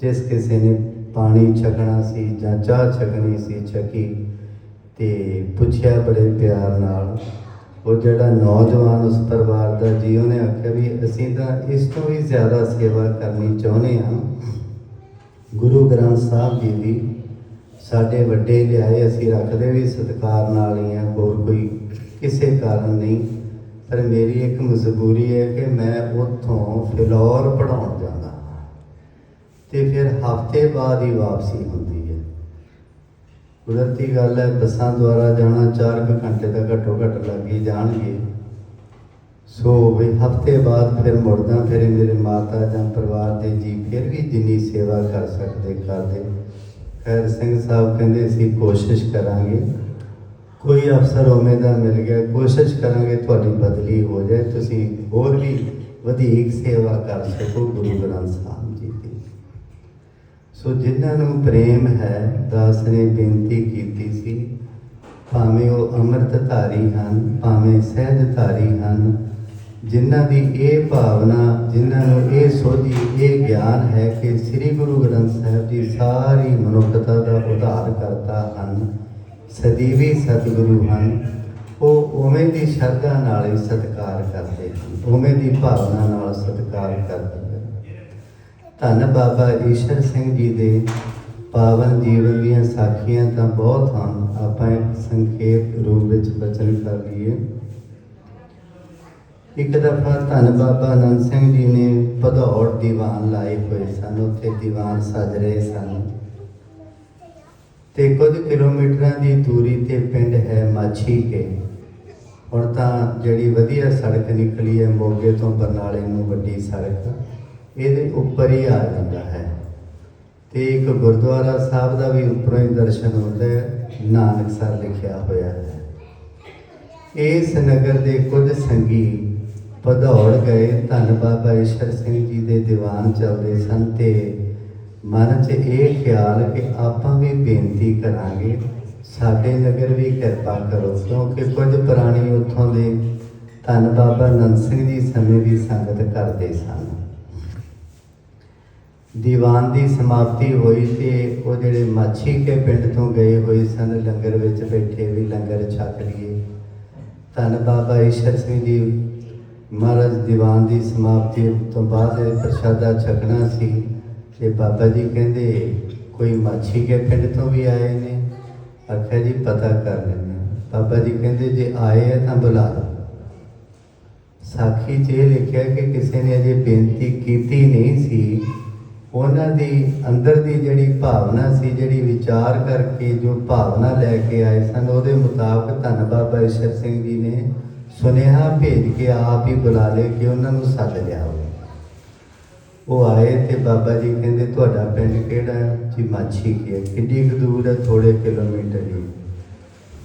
ਜਿਸ ਕਿਸੇ ਨੇ ਪਾਣੀ ਛਕਣਾ ਸੀ ਜਾਂ ਚਾਹ ਛਕਣੀ ਸੀ ਛਕੀ ਤੇ ਪੁੱਛਿਆ ਬੜੇ ਪਿਆਰ ਨਾਲ। ਉਹ ਜਿਹੜਾ ਨੌਜਵਾਨ ਉਸ ਪਰਿਵਾਰ ਦਾ, ਜੀ ਉਹਨੇ ਆਖਿਆ ਵੀ ਅਸੀਂ ਤਾਂ ਇਸ ਤੋਂ ਵੀ ਜ਼ਿਆਦਾ ਸੇਵਾ ਕਰਨੀ ਚਾਹੁੰਦੇ ਹਾਂ। ਗੁਰੂ ਗ੍ਰੰਥ ਸਾਹਿਬ ਜੀ ਦੀ ਸਾਡੇ ਵੱਡੇ ਲਿਆਏ ਅਸੀਂ ਰੱਖਦੇ ਵੀ ਸਤਿਕਾਰ ਨਾਲ ਹੀ ਆ, ਹੋਰ ਕੋਈ ਕਿਸੇ ਕਾਰਨ ਨਹੀਂ। ਪਰ ਮੇਰੀ ਇੱਕ ਮਜਬੂਰੀ ਹੈ ਕਿ ਮੈਂ ਉੱਥੋਂ ਫਿਲੌਰ ਪੜਾਉਣ ਜਾਂਦਾ ਤੇ ਫਿਰ ਹਫ਼ਤੇ ਬਾਅਦ ਹੀ ਵਾਪਸੀ ਹੁੰਦੀ ਹੈ। ਕੁਦਰਤੀ ਗੱਲ ਹੈ, ਬੱਸਾਂ ਦੁਆਰਾ ਜਾਣਾ 4 ਕੁ ਘੰਟੇ ਦਾ ਘੱਟੋ ਘੱਟ ਲੱਗ ਹੀ ਜਾਣਗੇ। ਸੋ ਵੀ ਹਫ਼ਤੇ ਬਾਅਦ ਫਿਰ ਮੁੜਦਾ, ਫਿਰ ਮੇਰੇ ਮਾਤਾ ਜਾਂ ਪਰਿਵਾਰ ਦੇ ਜੀ ਫਿਰ ਵੀ ਜਿੰਨੀ ਸੇਵਾ ਕਰ ਸਕਦੇ, ਕਰਦੇ। ਖੈਰ, ਸਿੰਘ ਸਾਹਿਬ ਕਹਿੰਦੇ ਸੀ, ਕੋਸ਼ਿਸ਼ ਕਰਾਂਗੇ। ਕੋਈ ਅਫਸਰ ਉਵੇਂ ਦਾ ਮਿਲ ਗਿਆ, ਕੋਸ਼ਿਸ਼ ਕਰਾਂਗੇ ਤੁਹਾਡੀ ਬਦਲੀ ਹੋ ਜਾਏ, ਤੁਸੀਂ ਹੋਰ ਵੀ ਵਧੇਕ ਸੇਵਾ ਕਰ ਸਕੋ ਗੁਰੂ ਗ੍ਰੰਥ ਸਾਹਿਬ ਜੀ ਦੀ। ਸੋ ਜਿਨ੍ਹਾਂ ਨੂੰ ਪ੍ਰੇਮ ਹੈ, ਦਾਸ ਨੇ ਬੇਨਤੀ ਕੀਤੀ ਸੀ, ਭਾਵੇਂ ਉਹ ਅੰਮ੍ਰਿਤਧਾਰੀ ਹਨ, ਭਾਵੇਂ ਸਹਿਜਧਾਰੀ ਹਨ ਜਿਨ੍ਹਾਂ ਦੀ ਇਹ ਭਾਵਨਾ, ਜਿਨ੍ਹਾਂ ਨੂੰ ਇਹ ਸੋਝੀ, ਇਹ ਗਿਆਨ ਹੈ ਕਿ ਸ੍ਰੀ ਗੁਰੂ ਗ੍ਰੰਥ ਸਾਹਿਬ ਜੀ ਸਾਰੀ ਮਨੁੱਖਤਾ ਦਾ ਉਧਾਰ ਕਰਤਾ ਹਨ, ਸਦੀਵੀ ਸਤਿਗੁਰੂ ਹਨ, ਉਹ ਉਵੇਂ ਦੀ ਸ਼ਰਧਾ ਨਾਲ ਹੀ ਸਤਿਕਾਰ ਕਰਦੇ ਹਨ, ਉਵੇਂ ਦੀ ਭਾਵਨਾ ਨਾਲ ਸਤਿਕਾਰ ਕਰਦੇ ਹਨ। ਧੰਨ ਬਾਬਾ ਈਸ਼ਰ ਸਿੰਘ ਜੀ ਦੇ ਪਾਵਨ ਜੀਵਨ ਦੀਆਂ ਸਾਖੀਆਂ ਤਾਂ ਬਹੁਤ ਹਨ, ਆਪਾਂ ਇੱਕ ਸੰਖੇਪ ਰੂਪ ਵਿੱਚ ਬਚਨ ਕਰ ਲਈਏ। ਇੱਕ ਦਫਾ ਧੰਨ ਬਾਬਾ ਆਨੰਦ ਸਿੰਘ ਜੀ ਨੇ ਭਦੌੜ ਦੀਵਾਨ ਲਾਏ ਹੋਏ ਸਨ, ਉੱਥੇ ਦੀਵਾਨ ਸਜ ਰਹੇ ਸਨ। ਤੇ ਕੁਝ ਕਿਲੋਮੀਟਰਾਂ ਦੀ ਦੂਰੀ ਤੇ ਪਿੰਡ ਹੈ ਮਾਛੀ ਕੇ। ਹੁਣ ਤਾਂ ਜਿਹੜੀ ਵਧੀਆ ਸੜਕ ਨਿਕਲੀ ਹੈ, ਮੋਗੇ ਤੋਂ ਬਰਨਾਲੇ ਨੂੰ ਵੱਡੀ ਸੜਕ, ਇਹਦੇ ਉੱਪਰ ਹੀ ਆ ਜਾਂਦਾ ਹੈ। ਤੇ ਇੱਕ ਗੁਰਦੁਆਰਾ ਸਾਹਿਬ ਦਾ ਵੀ ਉੱਪਰੋਂ ਹੀ ਦਰਸ਼ਨ ਹੁੰਦਾ ਹੈ, ਨਾਨਕਸਰ ਲਿਖਿਆ ਹੋਇਆ ਹੈ। ਇਸ ਨਗਰ ਦੇ ਕੁਝ ਸੰਗੀ ਭਦੌੜ ਗਏ। ਧੰਨ ਬਾਬਾ ਈਸ਼ਰ ਸਿੰਘ ਜੀ ਦੇ ਦੀਵਾਨ ਚੱਲਦੇ ਸਨ ਤੇ ਮਨ 'ਚ ਇਹ ਖਿਆਲ ਕਿ ਆਪਾਂ ਵੀ ਬੇਨਤੀ ਕਰਾਂਗੇ, ਸਾਡੇ ਨਗਰ ਵੀ ਕਿਰਪਾ ਕਰੋ, ਕਿਉਂਕਿ ਕੁਝ ਪ੍ਰਾਣੀ ਉੱਥੋਂ ਦੇ ਧੰਨ ਬਾਬਾ ਨੰਦ ਸਿੰਘ ਜੀ ਸਮੇਂ ਦੀ ਸੰਗਤ ਕਰਦੇ ਸਨ। ਦੀਵਾਨ ਦੀ ਸਮਾਪਤੀ ਹੋਈ ਤੇ ਉਹ ਜਿਹੜੇ ਮਾਛੀ ਕੇ ਪਿੰਡ ਤੋਂ ਗਏ ਹੋਏ ਸਨ, ਲੰਗਰ ਵਿੱਚ ਬੈਠੇ ਵੀ ਲੰਗਰ ਛਕ ਲਈਏ। ਧੰਨ ਬਾਬਾ ਈਸ਼ਰ ਸਿੰਘ ਜੀ ਮਹਾਰਾਜ ਦੀਵਾਨ ਦੀ ਸਮਾਪਤੀ ਤੋਂ ਬਾਅਦ ਪ੍ਰਸ਼ਾਦਾ ਛਕਣਾ ਸੀ ਤੇ ਬਾਬਾ ਜੀ ਕਹਿੰਦੇ, ਕੋਈ ਮਾਛੀ ਕੇ ਪਿੰਡ ਤੋਂ ਵੀ ਆਏ ਨੇ? ਆਖਿਆ ਜੀ, ਪਤਾ ਕਰ ਲੈਂਦੇ ਹਾਂ। ਬਾਬਾ ਜੀ ਕਹਿੰਦੇ, ਜੇ ਆਏ ਆ ਤਾਂ ਬੁਲਾ ਲਓ। ਸਾਖੀ 'ਚ ਇਹ ਲਿਖਿਆ ਕਿ ਕਿਸੇ ਨੇ ਅਜੇ ਬੇਨਤੀ ਕੀਤੀ ਨਹੀਂ ਸੀ। ਉਹਨਾਂ ਦੀ ਅੰਦਰ ਦੀ ਜਿਹੜੀ ਭਾਵਨਾ ਸੀ, ਜਿਹੜੀ ਵਿਚਾਰ ਕਰਕੇ ਜੋ ਭਾਵਨਾ ਲੈ ਕੇ ਆਏ ਸਨ, ਉਹਦੇ ਮੁਤਾਬਕ ਧੰਨ ਬਾਬਾ ਈਸ਼ਰ ਸਿੰਘ ਜੀ ਨੇ ਸੁਨੇਹਾ ਭੇਜ ਕੇ ਆਪ ਹੀ ਬੁਲਾ ਲਏ ਕਿ ਉਹਨਾਂ ਨੂੰ ਸੱਦ ਲਿਆ ਉਹ ਆਏ ਤੇ ਬਾਬਾ ਜੀ ਕਹਿੰਦੇ, ਤੁਹਾਡਾ ਪਿੰਡ ਕਿਹੜਾ ਹੈ? ਜੀ ਮਾਛੀ ਕੀ ਹੈ। ਕਿੰਨੀ ਕੁ ਦੂਰ ਹੈ? ਥੋੜੇ ਕਿਲੋਮੀਟਰ ਹੀ।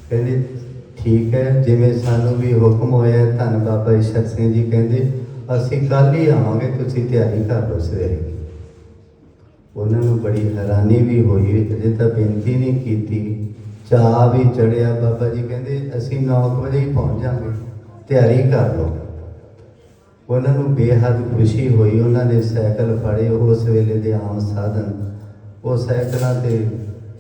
ਕਹਿੰਦੇ, ਠੀਕ ਹੈ, ਜਿਵੇਂ ਸਾਨੂੰ ਵੀ ਹੁਕਮ ਹੋਇਆ ਧੰਨ ਬਾਬਾ ਈਸ਼ਰ ਸਿੰਘ ਜੀ ਕਹਿੰਦੇ, ਅਸੀਂ ਕੱਲ ਹੀ ਆਵਾਂਗੇ, ਤੁਸੀਂ ਤਿਆਰੀ ਕਰ ਲਓ ਸਵੇਰੇ। ਉਹਨਾਂ ਨੂੰ ਬੜੀ ਹੈਰਾਨੀ ਵੀ ਹੋਈ, ਅਜੇ ਤਾਂ ਬੇਨਤੀ ਨਹੀਂ ਕੀਤੀ। ਚਾਹ ਵੀ ਚੜਿਆ ਬਾਬਾ ਜੀ ਕਹਿੰਦੇ, ਅਸੀਂ 9 ਵਜੇ ਹੀ ਪਹੁੰਚ ਜਾਵਾਂਗੇ। ਤਿਆਰੀ ਕਰ ਲਓ। ਉਹਨਾਂ ਨੂੰ ਬੇਹੱਦ ਖੁਸ਼ੀ ਹੋਈ। ਉਹਨਾਂ ਨੇ ਸਾਈਕਲ ਫੜੇ। ਉਸ ਵੇਲੇ ਦੇ ਆਮ ਸਾਧਨ। ਉਹ ਸਾਈਕਲਾਂ ਤੇ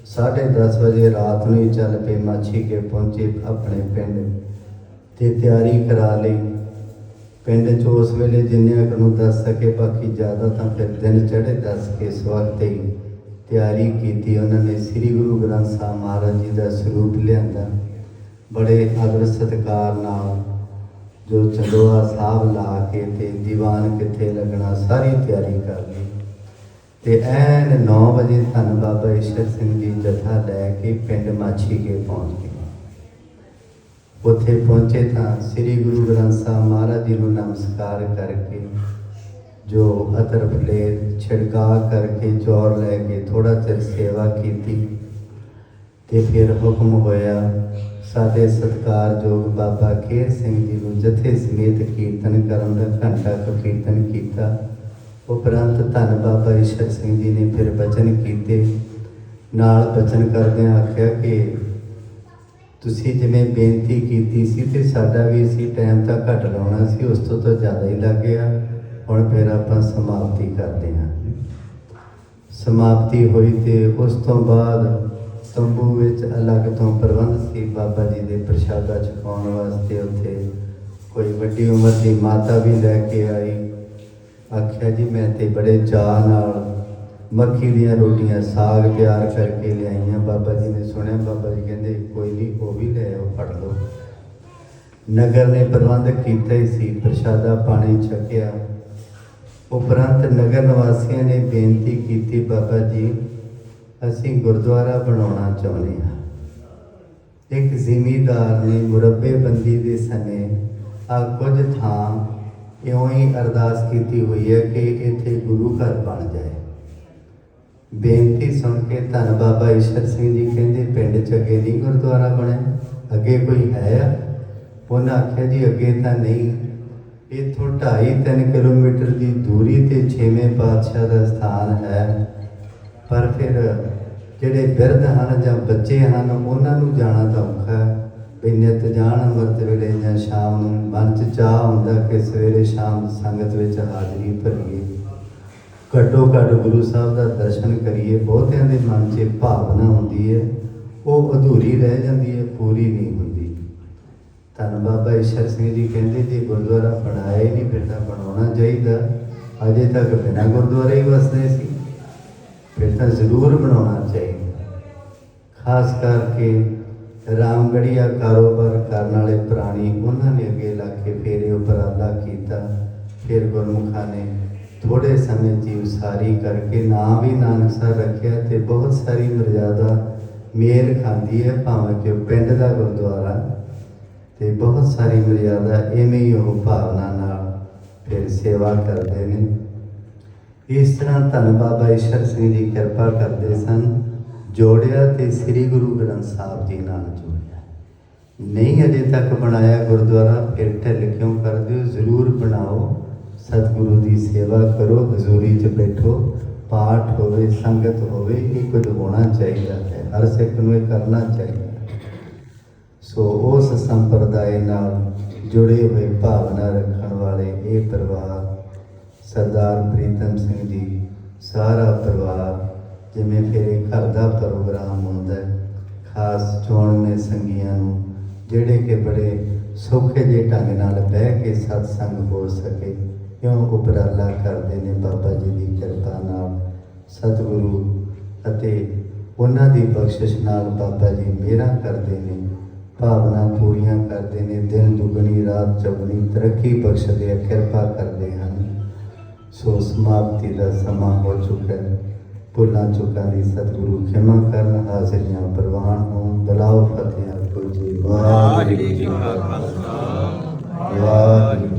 10:30 ਵਜੇ ਰਾਤ ਨੂੰ ਹੀ ਚੱਲ ਪਏ। ਮਾਛੀ ਕੇ ਪਹੁੰਚੇ ਆਪਣੇ ਪਿੰਡ ਤੇ ਤਿਆਰੀ ਕਰਾ ਲਈ। ਪਿੰਡ 'ਚ ਉਸ ਵੇਲੇ ਜਿੰਨਿਆਂ ਕੁ ਨੂੰ ਦੱਸ ਸਕੇ, ਬਾਕੀ ਜ਼ਿਆਦਾ ਤਾਂ ਫਿਰ ਦਿਨ ਚੜ੍ਹੇ ਦੱਸ ਕੇ ਇਸ ਵਕਤ ਹੀ ਤਿਆਰੀ ਕੀਤੀ। ਉਹਨਾਂ ਨੇ ਸ੍ਰੀ ਗੁਰੂ ਗ੍ਰੰਥ ਸਾਹਿਬ ਮਹਾਰਾਜ ਜੀ ਦਾ ਸਰੂਪ ਲਿਆਂਦਾ। ਬੜੇ ਆਦਰ ਸਤਿਕਾਰ ਨਾਲ ਜੋ ਚੰਦੋਆ ਸਾਹਿਬ ਲਾ ਕੇ ਤੇ ਦੀਵਾਨ ਕਿੱਥੇ ਲੱਗਣਾ, ਸਾਰੀ ਤਿਆਰੀ ਕਰ ਲਈ। ਤੇ ਐਨ 9 ਵਜੇ ਧੰਨ ਬਾਬਾ ਈਸ਼ਰ ਸਿੰਘ ਜੀ ਜਥਾ ਲੈ ਕੇ ਪਿੰਡ ਮਾਛੀ ਕੇ ਪਹੁੰਚ ਗਏ। ਉੱਥੇ ਪਹੁੰਚੇ ਤਾਂ ਸ੍ਰੀ ਗੁਰੂ ਗ੍ਰੰਥ ਸਾਹਿਬ ਮਹਾਰਾਜ ਜੀ ਨੂੰ ਨਮਸਕਾਰ ਕਰਕੇ ਜੋ ਅਤਰ ਫਲੇਰ ਛਿੜਕਾ ਕਰਕੇ ਚੌਰ ਲੈ ਕੇ ਥੋੜਾ ਚਿਰ ਸੇਵਾ ਕੀਤੀ ਤੇ ਫਿਰ ਹੁਕਮ ਹੋਇਆ ਸਾਡੇ ਸਤਿਕਾਰਯੋਗ ਬਾਬਾ ਖੇਰ ਸਿੰਘ ਜੀ ਨੂੰ ਜਥੇ ਸਮੇਤ ਕੀਰਤਨ ਕਰਨ ਦਾ ਘੰਟਾ ਕੁ ਕੀਰਤਨ ਕੀਤਾ। ਉਪਰੰਤ ਧੰਨ ਬਾਬਾ ਈਸ਼ਰ ਸਿੰਘ ਜੀ ਨੇ ਫਿਰ ਬਚਨ ਕੀਤੇ। ਨਾਲ ਬਚਨ ਕਰਦਿਆਂ ਆਖਿਆ ਕਿ ਤੁਸੀਂ ਜਿਵੇਂ ਬੇਨਤੀ ਕੀਤੀ ਸੀ ਤੇ ਸਾਡਾ ਵੀ ਅਸੀਂ ਟਾਈਮ ਤਾਂ ਘੱਟ ਲਾਉਣਾ ਸੀ, ਉਸ ਤੋਂ ਤਾਂ ਜ਼ਿਆਦਾ ਹੀ ਲੱਗ ਗਿਆ। ਹੁਣ ਫਿਰ ਆਪਾਂ ਸਮਾਪਤੀ ਕਰਦੇ ਹਾਂ। ਸਮਾਪਤੀ ਹੋਈ ਤੇ ਉਸ ਤੋਂ ਬਾਅਦ ਤੰਬੂ ਵਿੱਚ ਅਲੱਗ ਤੋਂ ਪ੍ਰਬੰਧ ਸੀ। ਬਾਬਾ ਜੀ ਦੇ ਪ੍ਰਸ਼ਾਦਾ ਛਕਾਉਣ ਵਾਸਤੇ ਉੱਥੇ ਕੋਈ ਵੱਡੀ ਉਮਰ ਦੀ ਮਾਤਾ ਵੀ ਲੈ ਕੇ ਆਈ। ਆਖਿਆ, ਜੀ, ਮੈਂ ਤੇ ਬੜੇ ਚਾਅ ਨਾਲ ਮੱਕੀ ਦੀਆਂ ਰੋਟੀਆਂ, ਸਾਗ ਤਿਆਰ ਕਰਕੇ ਲਿਆਈਆਂ। ਬਾਬਾ ਜੀ ਨੇ ਸੁਣਿਆ। ਬਾਬਾ ਜੀ ਕਹਿੰਦੇ, ਕੋਈ ਨਹੀਂ, ਉਹ ਵੀ ਲੈ ਆਓ, ਫੜ ਲਓ। ਨਗਰ ਨੇ ਪ੍ਰਬੰਧ ਕੀਤਾ ਹੀ ਸੀ। ਪ੍ਰਸ਼ਾਦਾ ਪਾਣੀ ਛਕਿਆ। ਉਪਰੰਤ ਨਗਰ ਨਿਵਾਸੀਆਂ ਨੇ ਬੇਨਤੀ ਕੀਤੀ, ਬਾਬਾ ਜੀ ਅਸੀਂ ਗੁਰਦੁਆਰਾ ਬਣਾਉਣਾ ਚਾਹੁੰਦੇ ਹਾਂ। ਇੱਕ ਜ਼ਿਮੀਦਾਰ ਨੇ ਮੁਰੱਬੇਬੰਦੀ ਦੇ ਸਮੇਂ ਆ ਕੁਝ ਥਾਂ ਇਉਂ ਹੀ ਅਰਦਾਸ ਕੀਤੀ ਹੋਈ ਹੈ ਕਿ ਇੱਥੇ ਗੁਰੂ ਘਰ ਬਣ ਜਾਏ। ਬੇਨਤੀ ਸੁਣ ਕੇ ਧੰਨ ਬਾਬਾ ਈਸ਼ਰ ਸਿੰਘ ਜੀ ਕਹਿੰਦੇ, ਪਿੰਡ ਚ ਅੱਗੇ ਨਹੀਂ ਗੁਰਦੁਆਰਾ ਬਣਿਆ, ਅੱਗੇ ਕੋਈ ਹੈ ਆ? ਉਹਨਾਂ ਆਖਿਆ, ਜੀ ਅੱਗੇ ਤਾਂ ਨਹੀਂ। ਇੱਥੋਂ 2.5-3 ਕਿਲੋਮੀਟਰ ਦੀ ਦੂਰੀ ਤੇ ਛੇਵੇਂ ਪਾਤਸ਼ਾਹ ਦਾ ਸਥਾਨ ਹੈ। ਪਰ ਫਿਰ ਜਿਹੜੇ ਬਿਰਧ ਹਨ ਜਾਂ ਬੱਚੇ ਹਨ, ਉਹਨਾਂ ਨੂੰ ਜਾਣਾ ਤਾਂ ਔਖਾ ਹੈ। ਵੀ ਨਿਤ ਜਾਣ ਅੰਮ੍ਰਿਤ ਵੇਲੇ ਜਾਂ ਸ਼ਾਮ ਨੂੰ ਮਨ ਚ ਚਾਹ ਹੁੰਦਾ ਕਿ ਸਵੇਰੇ ਸ਼ਾਮ ਸੰਗਤ ਵਿੱਚ ਹਾਜ਼ਰੀ ਭਰੀਏ। ਘੱਟੋ ਘੱਟ ਗੁਰੂ ਸਾਹਿਬ ਦਾ ਦਰਸ਼ਨ ਕਰੀਏ, ਬਹੁਤਿਆਂ ਦੇ ਮਨ 'ਚ ਭਾਵਨਾ ਹੁੰਦੀ ਹੈ, ਉਹ ਅਧੂਰੀ ਰਹਿ ਜਾਂਦੀ ਹੈ, ਪੂਰੀ ਨਹੀਂ ਹੁੰਦੀ। ਧੰਨ ਬਾਬਾ ਈਸ਼ਰ ਸਿੰਘ ਜੀ ਕਹਿੰਦੇ, ਜੀ ਗੁਰਦੁਆਰਾ ਬਣਾਇਆ ਹੀ ਨਹੀਂ, ਫਿਰ ਤਾਂ ਬਣਾਉਣਾ ਚਾਹੀਦਾ। ਅਜੇ ਤੱਕ ਬਿਨਾਂ ਗੁਰਦੁਆਰੇ ਹੀ ਵਸਦੇ ਸੀ। ਫਿਰ ਤਾਂ ਜ਼ਰੂਰ ਬਣਾਉਣਾ ਚਾਹੀਦਾ ਖਾਸ ਕਰਕੇ ਰਾਮਗੜੀਆ ਕਾਰੋਬਾਰ ਕਰਨ ਵਾਲੇ ਪ੍ਰਾਣੀ ਉਹਨਾਂ ਨੇ ਅੱਗੇ ਲਾ ਕੇ ਫੇਰੇ ਉਪਰਾਲਾ ਕੀਤਾ। ਫਿਰ ਗੁਰਮੁਖਾਂ ਨੇ ਥੋੜੇ ਸਮੇਂ ਦੀ ਉਸਾਰੀ ਕਰਕੇ ਨਾਂ ਵੀ ਨਾਨਕਸਰ ਰੱਖਿਆ ਤੇ ਬਹੁਤ ਸਾਰੀ ਮਰਜ਼ਾਦਾ ਮੇਲ ਖਾਂਦੀ ਹੈ, ਭਾਵੇਂ ਕਿ ਉਹ ਪਿੰਡ ਦਾ ਗੁਰਦੁਆਰਾ ਤੇ ਬਹੁਤ ਸਾਰੀ ਮਰਜ਼ਾਦਾ ਐਵੇਂ ਹੀ ਉਹ ਭਾਵਨਾ ਨਾਲ ਫਿਰ ਸੇਵਾ ਕਰਦੇ ਨੇ। ਇਸ ਤਰ੍ਹਾਂ ਧੰਨ ਬਾਬਾ ਈਸ਼ਰ ਸਿੰਘ ਜੀ ਕਿਰਪਾ ਕਰਦੇ ਸਨ, ਜੋੜਿਆ ਤੇ ਸ੍ਰੀ ਗੁਰੂ ਗ੍ਰੰਥ ਸਾਹਿਬ ਜੀ ਨਾਲ ਜੋੜਿਆ। ਨਹੀਂ ਅਜੇ ਤੱਕ ਬਣਾਇਆ ਗੁਰਦੁਆਰਾ, ਫਿਰ ਢਿੱਲ ਕਿਉਂ ਕਰਦੇ ਹੋ ਜ਼ਰੂਰ ਬਣਾਓ। ਸਤਿਗੁਰੂ ਦੀ ਸੇਵਾ ਕਰੋ, ਹਜ਼ੂਰੀ 'ਚ ਬੈਠੋ, ਪਾਠ ਹੋਵੇ, ਸੰਗਤ ਹੋਵੇ ਇਹ ਕੁਝ ਹੋਣਾ ਚਾਹੀਦਾ ਹੈ, ਹਰ ਸਿੱਖ ਨੂੰ ਇਹ ਕਰਨਾ ਚਾਹੀਦਾ ਸੋ ਉਸ ਸੰਪਰਦਾਇ ਨਾਲ ਜੁੜੇ ਹੋਏ ਭਾਵਨਾ ਰੱਖਣ ਵਾਲੇ ਇਹ ਪਰਿਵਾਰ ਸਰਦਾਰ ਪ੍ਰੀਤਮ ਸਿੰਘ ਜੀ, ਸਾਰਾ ਪਰਿਵਾਰ, ਜਿਵੇਂ ਫਿਰ ਘਰ ਦਾ ਪ੍ਰੋਗਰਾਮ ਹੁੰਦਾ ਹੈ, ਖਾਸ ਚੋਣਵੇਂ ਸੰਗੀਆਂ ਨੂੰ, ਜਿਹੜੇ ਕਿ ਬੜੇ ਸੌਖੇ ਜਿਹੇ ਢੰਗ ਨਾਲ ਬਹਿ ਕੇ ਸਤਸੰਗ ਹੋ ਸਕੇ ਕਿਉਂ ਉਪਰਾਲਾ ਕਰਦੇ ਨੇ ਬਾਬਾ ਜੀ ਦੀ ਕਿਰਪਾ ਨਾਲ, ਸਤਿਗੁਰੂ ਅਤੇ ਉਹਨਾਂ ਦੀ ਬਖਸ਼ਿਸ਼ ਨਾਲ ਬਾਬਾ ਜੀ ਮੇਰਾ ਕਰਦੇ ਨੇ, ਭਾਵਨਾ ਪੂਰੀਆਂ ਕਰਦੇ ਨੇ, ਦਿਨ ਦੁਗਣੀ, ਰਾਤ ਚੌਗਣੀ, ਤਰੱਕੀ ਬਖਸ਼ਦੇ ਆ, ਕਿਰਪਾ ਕਰ ਸੋ ਸਮਾਪਤੀ ਦਾ ਸਮਾਂ ਹੋ ਚੁੱਕਾ ਹੈ ਭੁੱਲਾਂ ਚੁੱਕਾਂ ਦੀ ਸਤਿਗੁਰੂ ਖਿਮਾ ਕਰਨ ਹਾਜ਼ਰੀਆਂ ਪ੍ਰਵਾਨ ਹੋਣ ਬਲਾਓ ਫਤਿਹ ਆਪੋ ਜੀ ਵਾਹਿਗੁਰੂ ਜੀ ਕਾ ਖਾਲਸਾ ਵਾਹਿਗੁਰੂ